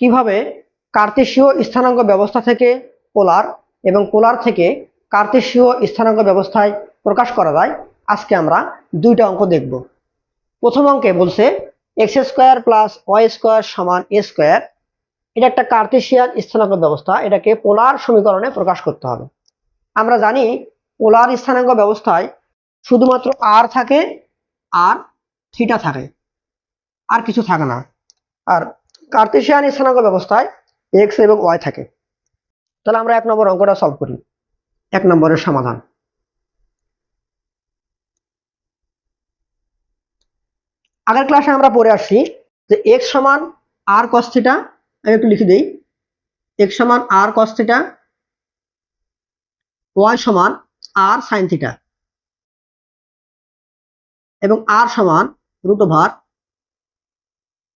কীভাবে কার্তেশীয় স্থানাঙ্ক ব্যবস্থা থেকে পোলার এবং পোলার থেকে কার্তেশীয় স্থানাঙ্ক ব্যবস্থায় প্রকাশ করা যায়, আজকে আমরা দুইটা অঙ্ক দেখব। প্রথম অঙ্কে বলছে X square plus Y square সমান এ স্কোয়ার এটা একটা কার্তেশিয়ান স্থানাঙ্ক ব্যবস্থা, এটাকে পোলার সমীকরণে প্রকাশ করতে হবে। আমরা জানি পোলার স্থানাঙ্ক ব্যবস্থায় শুধুমাত্র আর থাকে, আর থিটা থাকে, আর কিছু থাকে না। আর কার্তেশিয়ান স্থানাঙ্ক ব্যবস্থায় এক্স এবং ওয়াই থাকে। তাহলে আমরা এক নম্বর অঙ্কটা সলভ করি। এক নম্বরের সমাধান। আগের ক্লাসে আমরা পড়ে আসছি যে এক্স সমান আর কস থিটা আমি একটু লিখে দিই। এক্স সমান আর কস থিটা ওয়াই সমান আর সাইন থিটা এবং আর সমান root over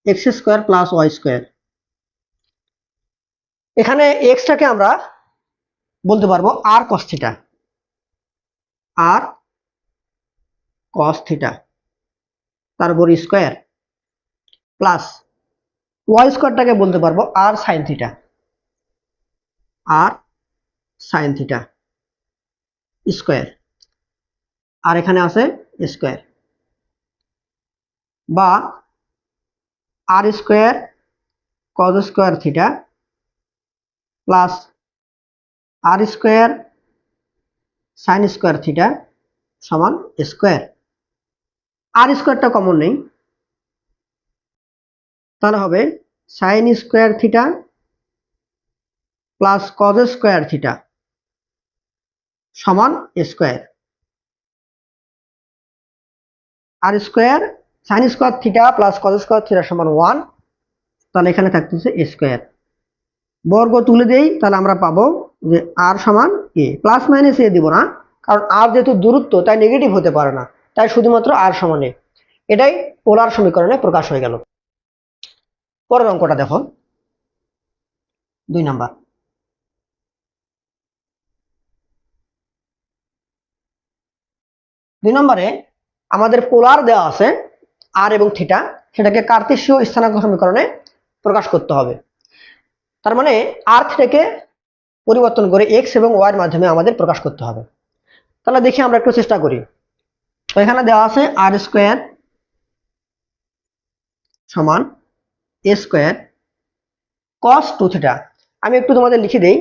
X square plus Y square. এখানে এক্সটাকে আমরা বলতে পারব r cos theta r cos theta তারপর স্কোয়ার প্লাস ওয়াই স্কোয়ারটাকে বলতে পারব r sine theta r sine theta square. আর এখানে আছে স্কোয়ার। বা r square cos square theta plus r square sine square theta সমান স্কোয়ার আর স্কোয়ারটা কমন নেই। তাহলে হবে sine square theta plus cos square theta সমান square r square sine square theta plus cos square theta সমান one তাহলে এখানে থাকতেছে এ স্কোয়ার বর্গ তুলে দেই, তাহলে আমরা পাবো যে আর সমান এ প্লাস মাইনাস এ দিব না, কারণ আর যেহেতু দূরত্ব, তাই নেগেটিভ হতে পারে না। তাই শুধুমাত্র আর সমান এটাই পোলার সমীকরণে প্রকাশ হয়ে গেল। পরের অঙ্কটা দেখো। দুই নাম্বার। দুই নম্বরে আমাদের পোলার দেওয়া আছে। আর এবং থিটা, সেটাকে কার্তেশীয় স্থানাঙ্ক সমীকরণে প্রকাশ করতে হবে। তার মানে আর থিটাকে পরিবর্তন করে এক্স এবং ওয়াই এর মাধ্যমে আমাদের প্রকাশ করতে হবে। তাহলে দেখি আমরা একটু চেষ্টা করি। এখানে দেওয়া আছে আর স্কোয়ার সমান A square cos two theta আমি একটু তোমাদের লিখে দেই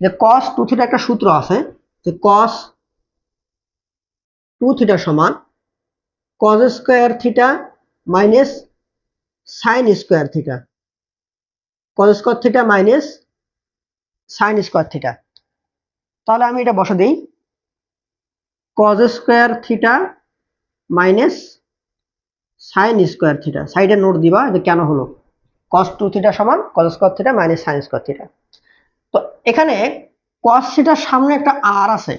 যে কস টু থিটা একটা সূত্র আছে যে কস টু থিটা সমান cos square theta minus sine square theta. Cos square theta minus sine square theta. তাহলে আমি এটা বসে দিই। Cos square theta minus sine square theta. সাইডে নোট দিবা যে কেন হলো। কস টু থিটা সমান cos square theta minus sine square theta. তো এখানে কস থিটার সামনে একটা আর আছে।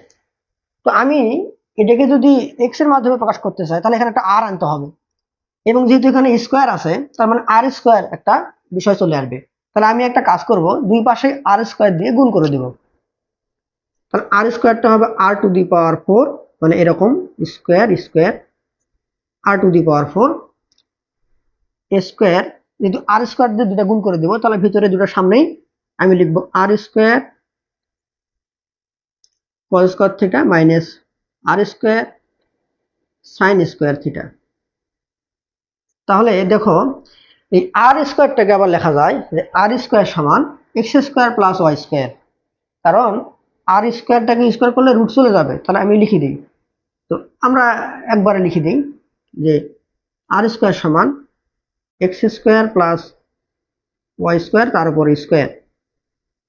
তো আমি এটাকে যদি এক্সের মাধ্যমে প্রকাশ করতে চাই, তাহলে এখানে একটা আর আনতে হবে। এবং যেহেতু এখানে স্কোয়ার আছে, তার মানে আর স্কোয়ার একটা বিষয় চলে আসবে। তাহলে আমি একটা কাজ করব, দুই পাশে আর স্কোয়ার দিয়ে গুণ করে দিব। তাহলে আর স্কোয়ারটা হবে আর টু দি পাওয়ার ফোর মানে এরকম square square r to the power four square যেহেতু আর স্কোয়ার দিয়ে দুটা গুণ করে দিব, তাহলে ভিতরে দুটো সামনেই আমি লিখব r square cos square theta minus r square sine square theta তাহলে দেখো, এই আর স্কোয়ারটাকে আবার লেখা যায় যে আর স্কোয়ার সমান X square plus Y square কারণ আর স্কোয়ারটাকে স্কোয়ার করলে রুট চলে যাবে, তাহলে আমি লিখে দিই। তো আমরা একবারে লিখে দিই যে আর স্কোয়ার সমান X square plus Y square তার উপর স্কোয়ার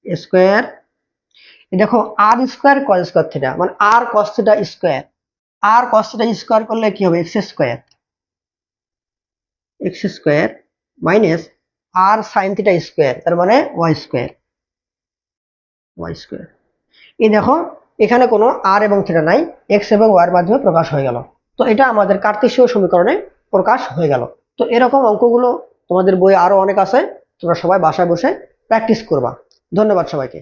স্কোয়ার দেখো r square cos square theta মানে r cos theta square r cos theta square করলে কি হবে? X square X square minus r sine theta square তার মানে ওয়াই স্কোয়ার ওয়াই স্কোয়ার এই দেখো, এখানে কোনো আর এবং থিটা নাই এক্স এবং ওয়াই এর মাধ্যমে প্রকাশ হয়ে গেল। তো এটা আমাদের কার্তেশীয় সমীকরণে প্রকাশ হয়ে গেল। তো এরকম অঙ্কগুলো তোমাদের বই আরও অনেক আছে, তোমরা সবাই বাসায় বসে প্র্যাকটিস করবা। ধন্যবাদ সবাইকে।